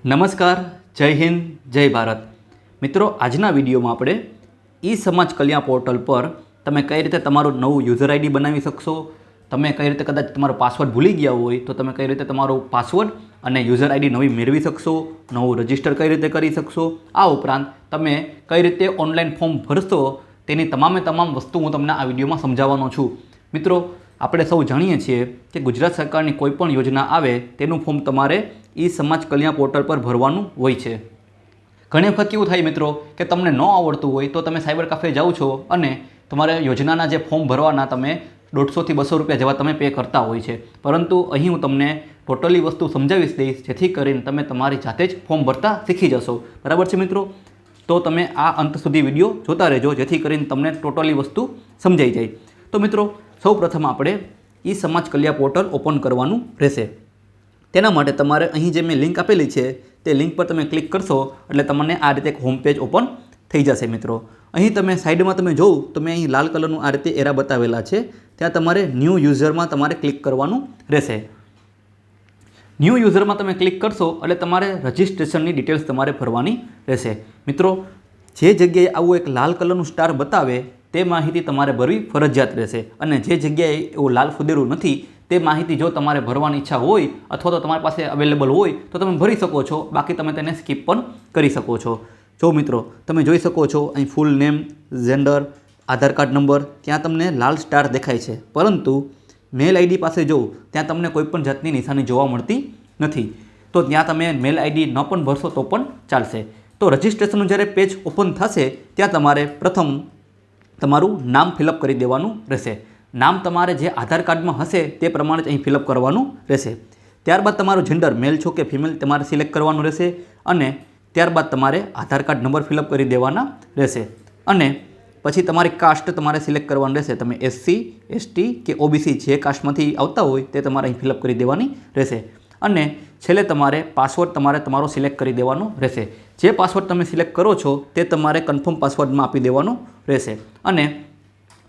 નમસ્કાર, જય હિન્દ, જય ભારત. મિત્રો, આજના વિડીયોમાં આપણે ઈ સમાજ કલ્યાણ પોર્ટલ પર તમે કઈ રીતે તમારું નવું યુઝર આઈડી બનાવી શકશો, તમે કઈ રીતે કદાચ તમારો પાસવર્ડ ભૂલી ગયા હોય, તો તમે કઈ રીતે તમારો પાસવર્ડ અને યુઝર આઈડી નવી મેળવી શકશો, નવું રજિસ્ટર કઈ રીતે કરી શકશો, આ ઉપરાંત તમે કઈ રીતે ઓનલાઈન ફોર્મ ભરશો, તેની તમામે તમામ વસ્તુ હું તમને આ વિડીયોમાં સમજાવવાનો છું. મિત્રો, આપણે સૌ જાણીએ છીએ કે ગુજરાત સરકારની કોઈ પણ યોજના આવે, તેનું ફોર્મ તમારે ઈ સમાજ કલ્યાણ પોર્ટલ પર ભરવાનું હોય છે. ઘણી વખત કેવું થાય મિત્રો કે તમને ન આવડતું હોય તો તમે સાયબર કાફે જાઓ છો અને તમારે યોજનાના જે ફોર્મ ભરવાના તમે દોઢસોથી બસો રૂપિયા જેવા તમે પે કરતા હોય છે. પરંતુ અહીં હું તમને ટોટલી વસ્તુ સમજાવીશ દઈશ, જેથી કરીને તમે તમારી જાતે જ ફોર્મ ભરતા શીખી જશો. બરાબર છે મિત્રો? તો તમે આ અંત સુધી વીડિયો જોતા રહેજો, જેથી કરીને તમને ટોટલી વસ્તુ સમજાઈ જાય. તો મિત્રો સૌ પ્રથમ આપણે ઈ સમાજ કલ્યાણ પોર્ટલ ઓપન કરવાનું રહેશે. તેના માટે તમારે અહીં જે મેં લિંક આપેલી છે, તે લિંક પર તમે ક્લિક કરશો, એટલે તમને આ રીતે એક હોમ પેજ ઓપન થઈ જશે મિત્રો. અહીં તમે સાઈડમાં તમે જોઉં તો મેં અહીં લાલ કલરનું આ રીતે એરા બતાવેલા છે. ત્યાં તમારે ન્યૂ યુઝરમાં તમારે ક્લિક કરવાનું રહેશે. ન્યૂ યુઝરમાં તમે ક્લિક કરશો, એટલે તમારે રજિસ્ટ્રેશનની ડિટેલ્સ તમારે ભરવાની રહેશે. મિત્રો, જે જગ્યાએ આવું એક લાલ કલરનું સ્ટાર બતાવે, તે માહિતી તમારે ભરવી ફરજિયાત રહેશે. અને જે જગ્યાએ એવું લાલ ફુદેરું નથી તે માહિતી જો તમારે ભરવાની ઈચ્છા હોય અથવા તો તમારી પાસે અવેલેબલ હોય, તો તમે ભરી શકો છો. બાકી તમે તેને સ્કીપ પણ કરી શકો છો. જો મિત્રો, તમે જોઈ શકો છો અહીં full name gender Aadhaar card number ત્યાં તમને લાલ સ્ટાર દેખાય છે. પરંતુ મેલ આઈડી પાસે જો, ત્યાં તમને કોઈપણ જાતની નિશાની જોવા મળતી નથી. તો ત્યાં તમે મેલ આઈડી ન પણ ભરશો તો પણ ચાલશે. તો રજિસ્ટ્રેશનનું જ્યારે પેજ ઓપન થશે, ત્યાં તમારે પ્રથમ તમારું નામ ફિલઅપ કરી દેવાનું રહેશે. નામ તમારે જે આધાર કાર્ડમાં હશે તે પ્રમાણે જ અહીં ફિલઅપ કરવાનું રહેશે. ત્યારબાદ તમારું જેન્ડર મેલ છો કે ફિમેલ તમારે સિલેક્ટ કરવાનું રહેશે અને ત્યારબાદ તમારે આધાર કાર્ડ નંબર ફિલઅપ કરી દેવાના રહેશે. અને પછી તમારી કાસ્ટ તમારે સિલેક્ટ કરવાનું રહેશે. તમે એસસી એસટી કે ઓબીસી જે કાસ્ટમાંથી આવતા હોય તે તમારે અહીં ફિલઅપ કરી દેવાની રહેશે. અને છેલ્લે તમારે પાસવર્ડ તમારે તમારો સિલેક્ટ કરી દેવાનો રહેશે. જે પાસવર્ડ તમે સિલેક્ટ કરો છો તે તમારે કન્ફર્મ પાસવર્ડમાં આપી દેવાનો રહેશે. અને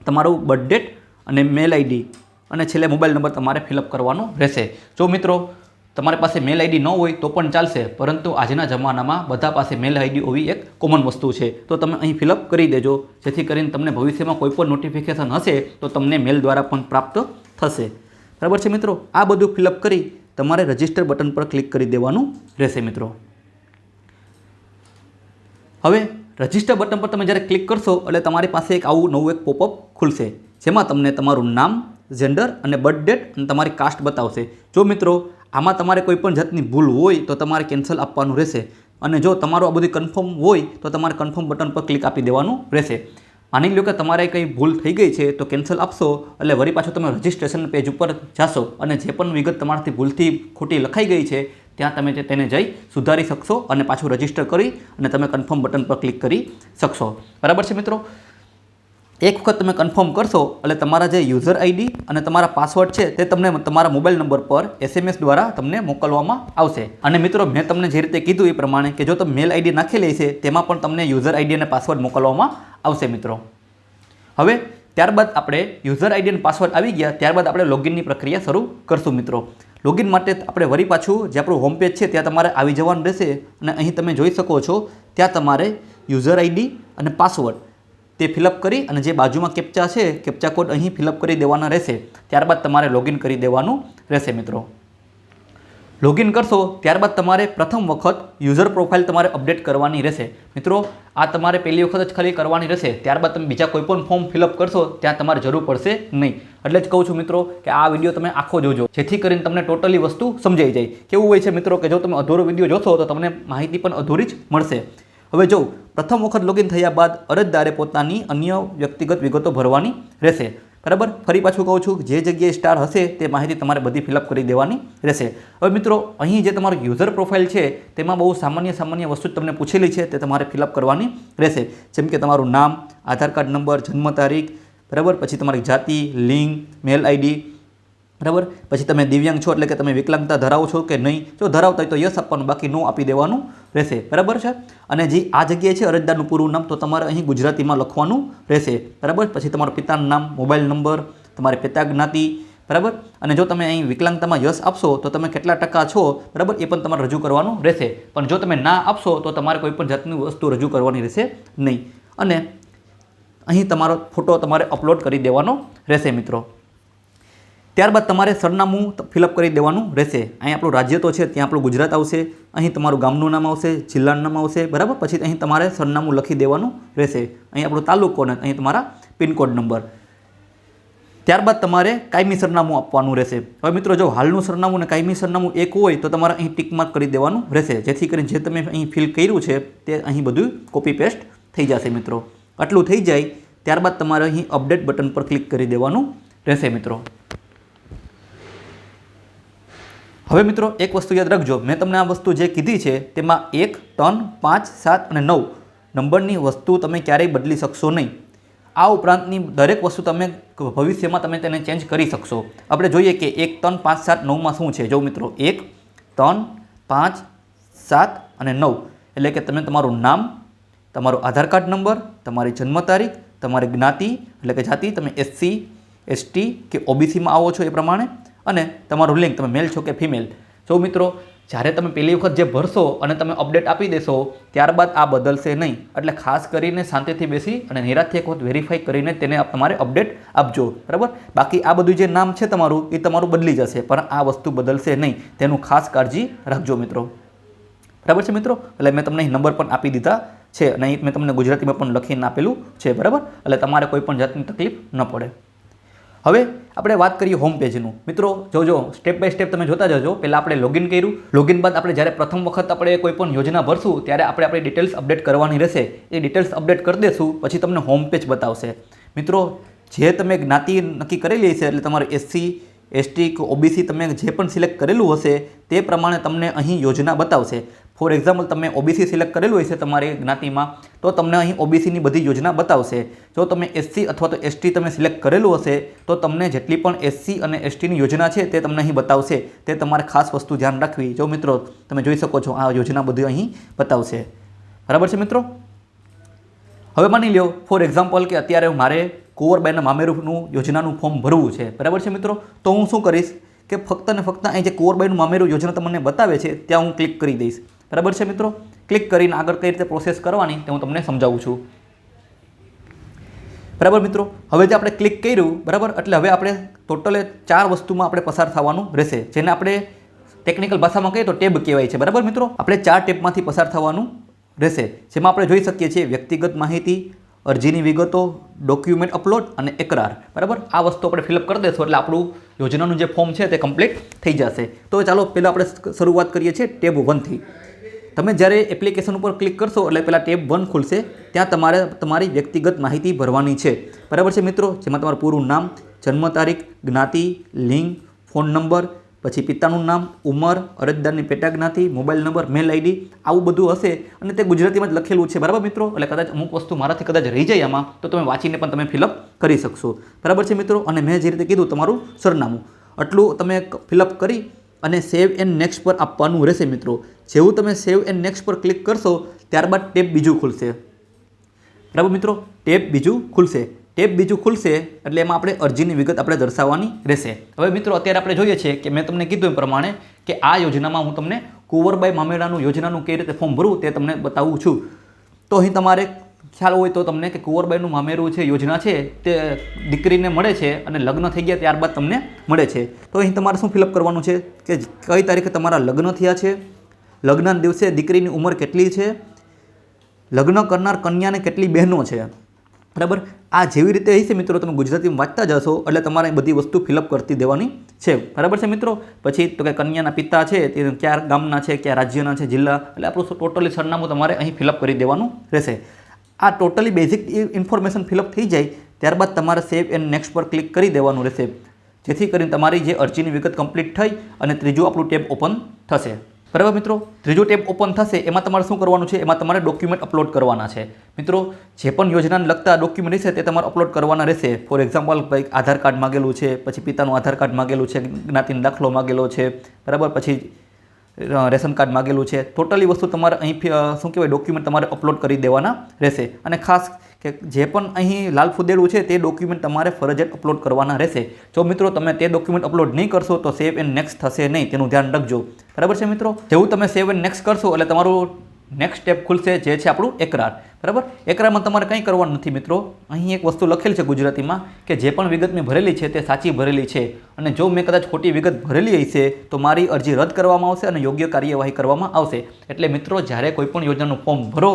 તમારું બર્થ ડેટ અને મેલ આઈડી અને છેલ્લે મોબાઈલ નંબર તમારે ફિલઅપ કરવાનો રહેશે. જો મિત્રો તમારી પાસે મેલ આઈડી ન હોય તો પણ ચાલશે, પરંતુ આજના જમાનામાં બધા પાસે મેલ આઈડી હોવી એક કોમન વસ્તુ છે. તો તમે અહીં ફિલઅપ કરી દેજો, જેથી કરીને તમને ભવિષ્યમાં કોઈ પણ નોટિફિકેશન હશે તો તમને મેલ દ્વારા પણ પ્રાપ્ત થશે. બરાબર છે મિત્રો? આ બધું ફિલઅપ કરી તમારે રજિસ્ટર બટન પર ક્લિક કરી દેવાનું રહેશે મિત્રો. હવે રજિસ્ટર બટન પર તમે જ્યારે ક્લિક કરશો એટલે તમારી પાસે એક આવું નવું એક પોપઅપ ખુલશે. જેમાં તમને તમારું નામ જેન્ડર અને બર્થ ડેટ અને તમારી કાસ્ટ બતાવશે. જો મિત્રો, આમાં તમારે કોઈ પણ જાતની ભૂલ હોય તો તમારે કેન્સલ આપવાનું રહેશે. અને જો તમારું આ બધું કન્ફર્મ હોય તો તમારે કન્ફર્મ બટન પર ક્લિક આપી દેવાનું રહેશે. માની લો કે તમારે કંઈ ભૂલ થઈ ગઈ છે તો કેન્સલ આપશો, એટલે વળી પાછું તમે રજિસ્ટ્રેશન પેજ ઉપર જાશો અને જે પણ વિગત તમારાથી ભૂલથી ખોટી લખાઈ ગઈ છે, ત્યાં તમે તેને જઈ સુધારી શકશો અને પાછું રજિસ્ટર કરી અને તમે કન્ફર્મ બટન પર ક્લિક કરી શકશો. બરાબર છે મિત્રો? એક વખત તમે કન્ફર્મ કરશો, એટલે તમારા જે યુઝર આઈડી અને તમારા પાસવર્ડ છે, તે તમને તમારા મોબાઈલ નંબર પર એસએમએસ દ્વારા તમને મોકલવામાં આવશે. અને મિત્રો, મેં તમને જે રીતે કીધું એ પ્રમાણે કે જો તમે મેલ આઈડી નાખેલી છે, તેમાં પણ તમને યુઝર આઈડી અને પાસવર્ડ મોકલવામાં આવશે મિત્રો. હવે, ત્યારબાદ આપણે યુઝર આઈડી અને પાસવર્ડ આવી ગયા, ત્યારબાદ આપણે લોગિનની પ્રક્રિયા શરૂ કરશું મિત્રો. લોગિન માટે આપણે વળી પાછું જે આપણું હોમ પેજ છે, ત્યાં તમારે આવી જવાનું રહેશે. અને અહીં તમે જોઈ શકો છો, ત્યાં તમારે યુઝર આઈડી અને પાસવર્ડ તે ફિલઅપ કરી અને જે બાજુમાં કેપ્ચા છે કેપ્ચા કોડ અહીં ફિલઅપ કરી દેવાના રહેશે. ત્યારબાદ તમારે લોગિન કરી દેવાનું રહેશે મિત્રો. લોગિન કરશો, ત્યારબાદ તમારે પ્રથમ વખત યુઝર પ્રોફાઇલ તમારે અપડેટ કરવાની રહેશે. મિત્રો, આ તમારે પહેલી વખત જ ખાલી કરવાની રહેશે. ત્યારબાદ તમે બીજા કોઈપણ ફોર્મ ફિલઅપ કરશો, ત્યાં તમારે જરૂર પડશે નહીં. એટલે જ કહું છું મિત્રો કે આ વીડિયો તમે આખો જોજો. જેથી કરીને તમને ટોટલી વસ્તુ સમજાઈ જાય. કેવું હોય છે મિત્રો કે જો તમે અધૂરો વીડિયો જોશો, તો તમને માહિતી પણ અધૂરી જ મળશે. હવે જો પ્રથમ વખત લોગિન થયા બાદ અરજદારે પોતાની અન્ય વ્યક્તિગત વિગતો ભરવાની રહેશે. બરાબર? ફરી પાછું કહું છું, જે જગ્યાએ સ્ટાર હશે તે માહિતી તમારે બધી ફિલઅપ કરી દેવાની રહેશે. હવે મિત્રો, અહીં જે તમારું યુઝર પ્રોફાઇલ છે, તેમાં બહુ સામાન્ય સામાન્ય વસ્તુ તમને પૂછેલી છે, તે તમારે ફિલઅપ કરવાની રહેશે. જેમ કે તમારું નામ, આધાર કાર્ડ નંબર જન્મ તારીખ, બરાબર? પછી તમારી જાતિ, લિંગ મેલ આઈડી બરાબર? પછી તમે દિવ્યાંગ છો એટલે કે તમે વિકલાંગતા ધરાવો છો કે નહીં? જો ધરાવતા હોય તો યસ આપવાનું, બાકી નો આપી દેવાનું રહેશે. બરાબર છે? અને જે આ જગ્યાએ છે અરજદારનું પૂરું નામ, તો તમારે અહીં ગુજરાતીમાં લખવાનું રહેશે. બરાબર? પછી તમારું પિતાનું નામ, મોબાઈલ નંબર, તમારે પિતા જ્ઞાતિ, બરાબર? અને જો તમે અહીં વિકલાંગતામાં યશ આપશો, તો તમે કેટલા ટકા છો? બરાબર? એ પણ તમારે રજૂ કરવાનું રહેશે. પણ જો તમે ના આપશો, તો તમારે કોઈ પણ જાતની વસ્તુ રજૂ કરવાની રહેશે નહીં. અને અહીં તમારો ફોટો તમારે અપલોડ કરી દેવાનો રહેશે, મિત્રો. ત્યારબાદ તમારે સરનામું ફિલઅપ કરી દેવાનું રહેશે. અહીં આપણું રાજ્ય તો છે, ત્યાં આપણું ગુજરાત આવશે, અહીં તમારું ગામનું નામ આવશે, જિલ્લાનું નામ આવશે, બરાબર? પછી અહીં તમારે સરનામું લખી દેવાનું રહેશે. અહીં આપણો તાલુકો ને અહીં તમારા પિનકોડ નંબર. ત્યારબાદ તમારે કાયમી સરનામું આપવાનું રહેશે. હવે મિત્રો, જો હાલનું સરનામું ને કાયમી સરનામું એક હોય, તો તમારે અહીં ટિક માર્ક કરી દેવાનું રહેશે. જેથી કરીને જે તમે અહીં ફિલ કર્યું છે, તે અહીં બધું કોપી પેસ્ટ થઈ જશે મિત્રો. આટલું થઈ જાય, ત્યારબાદ તમારે અહીં અપડેટ બટન પર ક્લિક કરી દેવાનું રહેશે મિત્રો. હવે મિત્રો, એક વસ્તુ યાદ રાખજો. મેં તમને આ વસ્તુ જે કીધી છે, તેમાં એક, ત્રણ, પાંચ, સાત અને નવ નંબરની વસ્તુ તમે ક્યારેય બદલી શકશો નહીં. આ ઉપરાંતની દરેક વસ્તુ તમે ભવિષ્યમાં તમે તેને ચેન્જ કરી શકશો. આપણે જોઈએ કે એક, ત્રણ, પાંચ, સાત, નવમાં શું છે? જો મિત્રો, એક, ત્રણ, પાંચ, સાત અને નવ. એટલે કે તમે તમારું નામ, તમારો આધાર કાર્ડ નંબર, તમારી જન્મ તારીખ, તમારી જ્ઞાતિ, એટલે કે જાતિ, તમે એસસી એસટી કે ઓબીસીમાં આવો છો એ પ્રમાણે. અને તમારું લિંક તમે મેલ છો કે ફિમેલ જો મિત્રો, જ્યારે તમે પહેલી વખત જે ભરશો અને તમે અપડેટ આપી દેશો, ત્યારબાદ આ બદલશે નહીં. એટલે ખાસ કરીને શાંતિથી બેસી અને નિરાશથી એક વખત વેરીફાઈ કરીને તેને તમારે અપડેટ આપજો. બરાબર? બાકી આ બધું જે નામ છે તમારું, એ તમારું બદલી જશે, પણ આ વસ્તુ બદલશે નહીં. તેનું ખાસ કાળજી રાખજો મિત્રો. બરાબર છે મિત્રો? એટલે મેં તમને નંબર પણ આપી દીધા છે અને મેં તમને ગુજરાતીમાં પણ લખીને આપેલું છે. બરાબર? એટલે તમારે કોઈ પણ જાતની તકલીફ ન પડે. હવે આપણે વાત કરીએ હોમ પેજનું મિત્રો, જોજો સ્ટેપ બાય સ્ટેપ તમે જોતા જજો. પહેલાં આપણે લોગિન કર્યું. લોગિન બાદ આપણે જ્યારે પ્રથમ વખત આપણે કોઈ પણ યોજના ભરશું, ત્યારે આપણે આપણી ડિટેલ્સ અપડેટ કરવાની રહેશે. એ ડિટેલ્સ અપડેટ કરી દેશું, પછી તમને હોમ પેજ બતાવશે. મિત્રો, જે તમે જ્ઞાતિ નક્કી કરેલી હશે, એટલે તમારે એસસી એસટી કે ઓબીસી તમે જે પણ સિલેક્ટ કરેલું હશે, તે પ્રમાણે તમને અહીં યોજના બતાવશે. ફોર એક્ઝામ્પલ તમે ઓબીસી સિલેક્ટ કરેલું હશે તમારી જ્ઞાતિમાં, તો તમને અહીં ઓબીસીની બધી યોજના બતાવશે. જો તમે એસસી અથવા તો એસટી તમે સિલેક્ટ કરેલું હશે, તો તમને જેટલી પણ એસસી અને એસટીની યોજના છે તે તમને અહીં બતાવશે. તે તમારે ખાસ વસ્તુ ધ્યાન રાખવી. જો મિત્રો, તમે જોઈ શકો છો આ યોજના બધી અહીં બતાવશે. બરાબર છે મિત્રો? હવે માની લ્યો ફોર એક્ઝામ્પલ કે અત્યારે મારે કુંવરબાઈના મામેરુનું યોજનાનું ફોર્મ ભરવું છે. બરાબર છે મિત્રો? તો હું શું કરીશ? કે ફક્ત ને ફક્ત અહીં જે કુંવરબાઈનું મામેરું યોજના તમને બતાવે છે, ત્યાં હું ક્લિક કરી દઈશ. બરાબર છે મિત્રો? ક્લિક કરીને આગળ કઈ રીતે પ્રોસેસ કરવાની તે હું તમને સમજાવું છું. બરાબર મિત્રો? હવે જે આપણે ક્લિક કર્યું, બરાબર? એટલે હવે આપણે ટોટલે ચાર વસ્તુમાં આપણે પસાર થવાનું રહેશે. જેને આપણે ટેકનિકલ ભાષામાં કહીએ તો ટેબ કહેવાય છે. બરાબર મિત્રો? આપણે ચાર ટેબમાંથી પસાર થવાનું રહેશે. જેમાં આપણે જોઈ શકીએ છીએ વ્યક્તિગત માહિતી, અરજીની વિગતો ડોક્યુમેન્ટ અપલોડ અને એકરાર. બરાબર? આ વસ્તુ આપણે ફિલઅપ કરી દેશું. એટલે આપણું યોજનાનું જે ફોર્મ છે તે કમ્પ્લીટ થઈ જશે. તો ચાલો, પહેલાં આપણે શરૂઆત કરીએ છીએ ટેબ વનથી તમે જ્યારે એપ્લિકેશન ઉપર ક્લિક કરશો, એટલે પહેલાં ટેબ વન ખુલશે. ત્યાં તમારે તમારી વ્યક્તિગત માહિતી ભરવાની છે. બરાબર છે મિત્રો? જેમાં તમારું પૂરું નામ, જન્મ તારીખ, જ્ઞાતિ, લિંગ ફોન નંબર પછી પિતાનું નામ, ઉંમર, અરજદારની પેટા જ્ઞાતિ, મોબાઈલ નંબર મેલ આઈડી આવું બધું હશે. અને તે ગુજરાતીમાં જ લખેલું છે. બરાબર મિત્રો? એટલે કદાચ અમુક વસ્તુ મારાથી કદાચ રહી જાય આમાં, તો તમે વાંચીને પણ તમે ફિલઅપ કરી શકશો. બરાબર છે મિત્રો? અને મેં જે રીતે કીધું તમારું સરનામું. આટલું તમે ફિલઅપ કરી અને સેવ એન્ડ નેક્સ્ટ પર આપવાનું રહેશે મિત્રો. જેવું તમે સેવ એન્ડ નેક્સ્ટ પર ક્લિક કરશો, ત્યારબાદ ટેપ બીજું ખુલશે. બરાબર મિત્રો? ટેપ બીજું ખુલશે. ટેપ બીજું ખુલશે એટલે એમાં આપણે અરજીની વિગત આપણે દર્શાવવાની રહેશે. હવે મિત્રો, અત્યારે આપણે જોઈએ છીએ કે મેં તમને કીધું એ પ્રમાણે કે આ યોજનામાં હું તમને કુંવરબાઈ મામેરાનું યોજનાનું કઈ રીતે ફોર્મ ભરવું તે તમને બતાવું છું. તો અહીં તમારે ખ્યાલ હોય તો તમને કે કુંવરબાઈનું મામેરું છે યોજના છે તે દીકરીને મળે છે અને લગ્ન થઈ ગયા ત્યારબાદ તમને મળે છે. તો અહીં તમારે શું ફિલઅપ કરવાનું છે? કે કઈ તારીખે તમારા લગ્ન થયા છે? લગ્નના દિવસે દીકરીની ઉંમર કેટલી છે? લગ્ન કરનાર કન્યાને કેટલી બહેનો છે? બરાબર? આ જેવી રીતે હશે મિત્રો, તમે ગુજરાતીમાં વાંચતા જશો એટલે તમારે બધી વસ્તુ ફિલઅપ કરતી દેવાની છે. બરાબર છે મિત્રો? પછી તો કે કન્યાના પિતા છે, તે ક્યાં ગામના છે, ક્યાં રાજ્યના છે, જિલ્લા, એટલે આપણું ટોટલી સરનામું તમારે અહીં ફિલઅપ કરી દેવાનું રહેશે. આ ટોટલી બેઝિક ઇન્ફોર્મેશન ફિલઅપ થઈ જાય, ત્યારબાદ તમારે સેવ એન્ડ નેક્સ્ટ પર ક્લિક કરી દેવાનું રહેશે. જેથી કરીને તમારી જે અરજીની વિગત કમ્પ્લીટ થઈ અને ત્રીજું આપણું ટેબ ઓપન થશે. બરાબર મિત્રો? ત્રીજો ટેબ ઓપન થશે, એમાં તમારે શું કરવાનું છે? એમાં તમારે ડોક્યુમેન્ટ અપલોડ કરવાના છે. મિત્રો, જે પણ યોજનાને લગતા ડોક્યુમેન્ટ રહેશે, તે તમારે અપલોડ કરવાના રહેશે. ફોર એક્ઝામ્પલ ભાઈ આધાર કાર્ડ માગેલું છે, પછી પિતાનું આધાર કાર્ડ માગેલું છે, જ્ઞાતિનો દાખલો માગેલો છે, બરાબર? પછી રેશન કાર્ડ માગેલું છે. ટોટલી વસ્તુ તમારે અહીં શું કહેવાય? ડોક્યુમેન્ટ તમારે અપલોડ કરી દેવાના રહેશે. અને ખાસ કે જે પણ અહીં લાલ ફુદેલું છે તે ડોક્યુમેન્ટ તમારે ફરજિયાત અપલોડ કરવાના રહેશે. જો મિત્રો તમે તે ડોક્યુમેન્ટ અપલોડ નહીં કરશો તો સેવ એન્ડ નેક્સ્ટ થશે નહીં, તેનું ધ્યાન રાખજો. બરાબર છે મિત્રો? જેવું તમે સેવ એન્ડ નેક્સ્ટ કરશો એટલે તમારું નેક્સ્ટ સ્ટેપ ખુલશે, જે છે આપણું એકરાર. બરાબર? એકરામાં તમારે કંઈ કરવાનું નથી મિત્રો. અહીં એક વસ્તુ લખેલ છે ગુજરાતીમાં કે જે પણ વિગત મેં ભરેલી છે તે સાચી ભરેલી છે. અને જો મેં કદાચ ખોટી વિગત ભરેલી હશે તો મારી અરજી રદ કરવામાં આવશે અને યોગ્ય કાર્યવાહી કરવામાં આવશે. એટલે મિત્રો, જ્યારે કોઈ પણ યોજનાનું ફોર્મ ભરો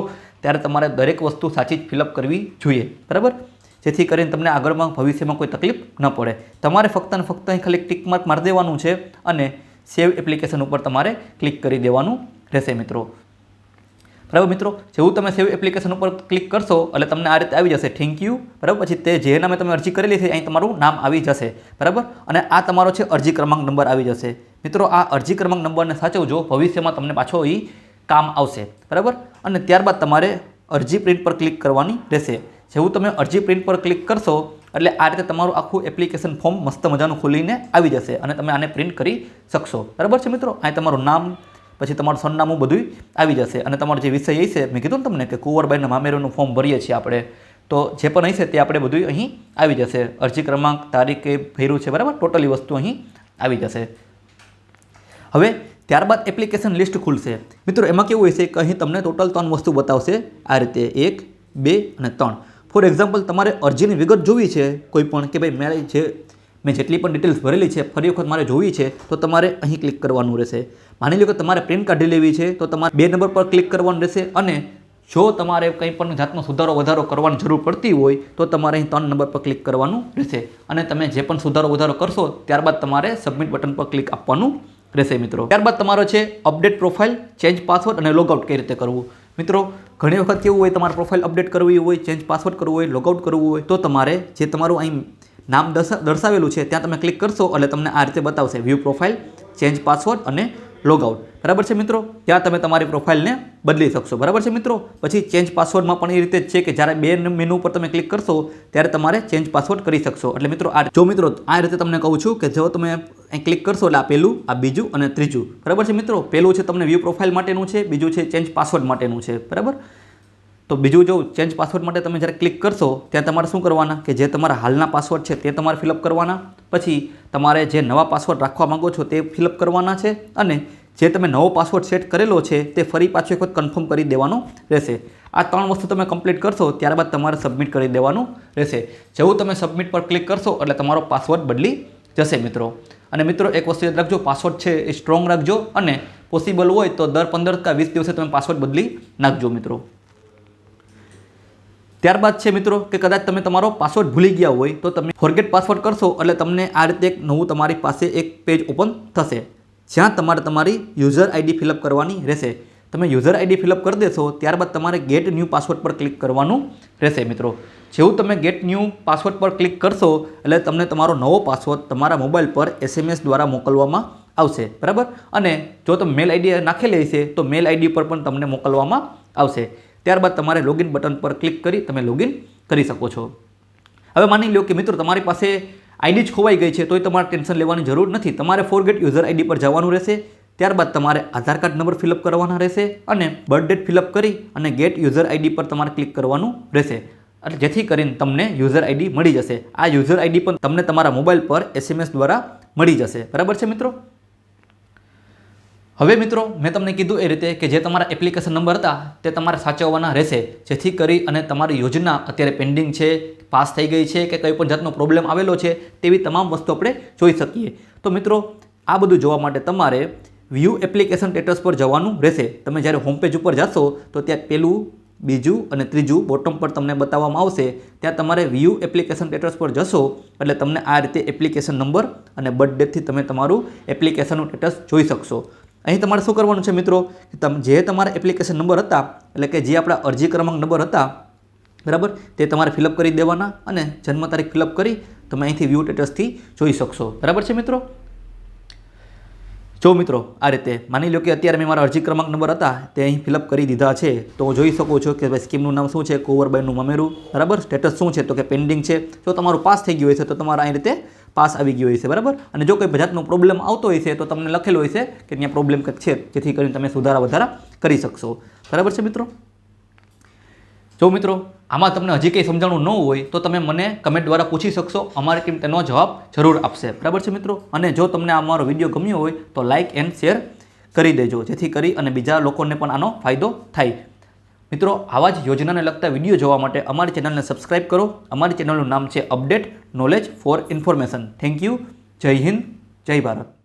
ત્યારે તમારે દરેક વસ્તુ સાચી જ ફિલઅપ કરવી જોઈએ. બરાબર? જેથી કરીને તમને આગળમાં ભવિષ્યમાં કોઈ તકલીફ ન પડે. તમારે ફક્ત અને ફક્ત અહીં ખાલી ટિક માર્ક મારી દેવાનું છે અને સેવ એપ્લિકેશન ઉપર તમારે ક્લિક કરી દેવાનું રહેશે મિત્રો. બરાબર મિત્રો? જેવું તમે સેવ એપ્લિકેશન ઉપર ક્લિક કરશો, એટલે તમને આ રીતે આવી જશે. થેન્ક યુ બરાબર? પછી તે જે નામે તમે અરજી કરેલી છે, અહીં તમારું નામ આવી જશે. બરાબર? અને આ તમારો છે અરજી ક્રમાંક નંબર આવી જશે. મિત્રો, આ અરજી ક્રમાંક નંબરને સાચવજો. ભવિષ્યમાં તમને પાછો એ કામ આવશે, બરાબર? અને ત્યારબાદ તમારે અરજી પ્રિન્ટ પર ક્લિક કરવાની રહેશે. જેવું તમે અરજી પ્રિન્ટ પર ક્લિક કરશો, એટલે આ રીતે તમારું આખું એપ્લિકેશન ફોર્મ મસ્ત મજાનું ખોલીને આવી જશે અને તમે આને પ્રિન્ટ કરી શકશો. બરાબર છે મિત્રો? અહીં તમારું નામ, પછી તમારું સરનામું બધું આવી જશે. અને તમારો જે વિષય હશે મેં કીધું ને તમને કે કુંવરબાઈના મામેરોનું ફોર્મ ભરીએ છીએ આપણે. તો જે પણ હશે તે આપણે બધું અહીં આવી જશે. અરજી ક્રમાંક, તારીખ ભર્યું છે, બરાબર? ટોટલી વસ્તુ અહીં આવી જશે. હવે ત્યારબાદ એપ્લિકેશન લિસ્ટ ખુલશે. મિત્રો, એમાં કેવું હશે કે અહીં તમને ટોટલ ત્રણ વસ્તુ બતાવશે. આ રીતે એક, બે અને ત્રણ. ફોર એક્ઝામ્પલ તમારે અરજીની વિગત જોવી છે, કોઈ પણ કે ભાઈ મેં જે, મેં જેટલી પણ ડિટેલ્સ ભરેલી છે, ફરી વખત મારે જોવી છે, તો તમારે અહીં ક્લિક કરવાનું રહેશે. માની લો કે તમારે પ્રિન્ટ કાઢી લેવી છે, તો તમારે બે નંબર પર ક્લિક કરવાનું રહેશે અને જો તમારે કંઈ પણ જાતનો સુધારો વધારો કરવાની જરૂર પડતી હોય, તો તમારે અહીં ત્રણ નંબર પર ક્લિક કરવાનું રહેશે. અને તમે જે પણ સુધારો વધારો કરશો, ત્યારબાદ તમારે સબમિટ બટન પર ક્લિક આપવાનું રહેશે મિત્રો. ત્યારબાદ તમારો છે અપડેટ પ્રોફાઇલ ચેન્જ પાસવર્ડ અને લોગઆઉટ કઈ રીતે કરવું? મિત્રો, ઘણી વખત કેવું હોય, તમારે પ્રોફાઇલ અપડેટ કરવી હોય ચેન્જ પાસવર્ડ કરવું હોય લોગઆઉટ કરવું હોય, તો તમારે જે તમારું અહીં નામ દર્શાવેલું છે, ત્યાં તમે ક્લિક કરશો એટલે તમને આ રીતે બતાવશે. વ્યૂ પ્રોફાઇલ ચેન્જ પાસવર્ડ અને લોગઆઉટ બરાબર છે મિત્રો? ત્યાં તમે તમારી પ્રોફાઇલને બદલી શકશો. બરાબર છે મિત્રો? પછી ચેન્જ પાસવર્ડમાં પણ એ રીતે છે કે જ્યારે બે મેનુ ઉપર તમે ક્લિક કરશો, ત્યારે તમારે ચેન્જ પાસવર્ડ કરી શકશો. એટલે મિત્રો, આ જો મિત્રો, આ રીતે તમને કહું છું કે જો તમે અહીં ક્લિક કરશો એટલે આ પહેલું, આ બીજું અને ત્રીજું. બરાબર છે મિત્રો? પહેલું છે તમને વ્યૂ પ્રોફાઇલ માટેનું છે, બીજું છે ચેન્જ પાસવર્ડ માટેનું છે. બરાબર? તો બીજું જો ચેન્જ પાસવર્ડ માટે તમે જ્યારે ક્લિક કરશો, ત્યાં તમારે શું કરવાના? કે જે તમારા હાલના પાસવર્ડ છે તે તમારે ફિલઅપ કરવાના. પછી તમારે જે નવા પાસવર્ડ રાખવા માંગો છો તે ફિલઅપ કરવાના છે અને જે તમે નવો પાસવર્ડ સેટ કરેલો છે તે ફરી પાછો એક વખત કન્ફર્મ કરી દેવાનો રહેશે. આ ત્રણ વસ્તુ તમે કમ્પ્લીટ કરશો, ત્યારબાદ તમારે સબમિટ કરી દેવાનું રહેશે. જેવું તમે સબમિટ પર ક્લિક કરશો, એટલે તમારો પાસવર્ડ બદલી જશે મિત્રો. અને મિત્રો, એક વસ્તુ યાદ રાખજો પાસવર્ડ છે એ સ્ટ્રોંગ રાખજો અને પોસિબલ હોય તો દર પંદર કે વીસ દિવસે તમે પાસવર્ડ બદલી નાખજો મિત્રો. ત્યારબાદ છે મિત્રો કે કદાચ તમે તમારો પાસવર્ડ ભૂલી ગયા હોય તો તમે ફોરગેટ પાસવર્ડ કરશો એટલે તમને આ રીતે એક નવું તમારી પાસે એક પેજ ઓપન થશે, જ્યાં તમારે તમારી યુઝર આઈડી ફિલઅપ કરવાની રહેશે. તમે યુઝર આઈડી ફિલઅપ કરી દેશો, ત્યારબાદ તમારે ગેટ ન્યૂ પાસવર્ડ પર ક્લિક કરવાનું રહેશે મિત્રો. જેવું તમે ગેટ ન્યૂ પાસવર્ડ પર ક્લિક કરશો, એટલે તમને તમારો નવો પાસવર્ડ તમારા મોબાઈલ પર એસએમએસ દ્વારા મોકલવામાં આવશે. બરાબર? અને જો તમે મેલ આઈડી નાખેલી હશે, તો મેલ આઈડી પર પણ તમને મોકલવામાં આવશે. ત્યારબાદ તમારે લોગિન બટન પર ક્લિક કરી તમે લોગિન કરી શકો છો. હવે માની લો કે મિત્રો તમારી પાસે આઈડી જ ખોવાઈ ગઈ છે, તોય તમારે ટેન્શન લેવાની જરૂર નથી. તમારે ફોરગેટ યુઝર આઈડી પર જવાનું રહેશે, ત્યારબાદ તમારે આધાર કાર્ડ નંબર ફિલઅપ કરવાના રહેશે અને બર્થ ડેટ ફિલઅપ કરી અને ગેટ યુઝર આઈડી પર તમારે ક્લિક કરવાનું રહેશે. એટલે જેથી કરીને તમને યુઝર આઈડી મળી જશે. આ યુઝર આઈડી પણ તમને તમારા મોબાઈલ પર એસએમએસ દ્વારા મળી જશે. બરાબર છે મિત્રો? હવે મિત્રો, મેં તમને કીધું એ રીતે કે જે તમારા એપ્લિકેશન નંબર હતા, તે તમારે સાચવવાના રહેશે. જેથી કરી અને તમારી યોજના અત્યારે પેન્ડિંગ છે, પાસ થઈ ગઈ છે કે કંઈ પણ જાતનો પ્રોબ્લેમ આવેલો છે, તેવી તમામ વસ્તુ આપણે જોઈ શકીએ. તો મિત્રો, આ બધું જોવા માટે તમારે વ્યૂ એપ્લિકેશન સ્ટેટસ પર જવાનું રહેશે. તમે જ્યારે હોમ પેજ ઉપર જશો, તો ત્યાં પેલું, બીજું અને ત્રીજું બોટમ પર તમને બતાવવામાં આવશે. ત્યાં તમારે વ્યૂ એપ્લિકેશન સ્ટેટસ પર જશો, એટલે તમને આ રીતે એપ્લિકેશન નંબર અને બર્થ ડેટથી તમે તમારું એપ્લિકેશનનું સ્ટેટસ જોઈ શકશો. અહીં તમારે શું કરવાનું છે મિત્રો? તમ, જે તમારા એપ્લિકેશન નંબર હતા, એટલે કે જે આપણા અરજી ક્રમાંક નંબર હતા, બરાબર? તે તમારે ફિલઅપ કરી દેવાના અને જન્મ તારીખ ફિલઅપ કરી તમે અહીંથી વ્યૂ સ્ટેટસથી જોઈ શકશો. બરાબર છે મિત્રો? જો મિત્રો, આ રીતે માની લો કે અત્યારે મેં મારા અરજી ક્રમાંક નંબર હતા, તે અહીં ફિલઅપ કરી દીધા છે, તો જોઈ શકો છો કે ભાઈ સ્કીમનું નામ શું છે, કોવરબાઈનું મમેરું, બરાબર? સ્ટેટસ શું છે, તો કે પેન્ડિંગ છે. જો તમારું પાસ થઈ ગયું હશે તો તમારે અહીં રીતે પાસ આવી ગયો હશે બરાબર? અને જો કોઈ જાતનો પ્રોબ્લેમ આવતો હશે તો તમને લખેલો હશે કે ત્યાં પ્રોબ્લેમ કંઈક છે, જેથી કરીને તમે સુધારા વધારા કરી શકશો. બરાબર છે, મિત્રો? જો મિત્રો, આમાં તમને હજી કંઈ સમજાણું ન હોય, તો તમે મને કમેન્ટ દ્વારા પૂછી શકશો. અમારે ટીમ તેનો જવાબ જરૂર આપશે. બરાબર છે, મિત્રો? અને જો તમને આ અમારો વીડિયો ગમ્યો હોય, તો લાઇક એન્ડ શેર કરી દેજો, જેથી કરી અને બીજા લોકોને પણ આનો ફાયદો થાય. મિત્રો, આવા જ યોજનાને લગતા વીડિયો જોવા માટે અમારી ચેનલને સબસ્ક્રાઇબ કરો. અમારી ચેનલનું નામ છે update knowledge for information thank you જય હિન્દ, જય ભારત.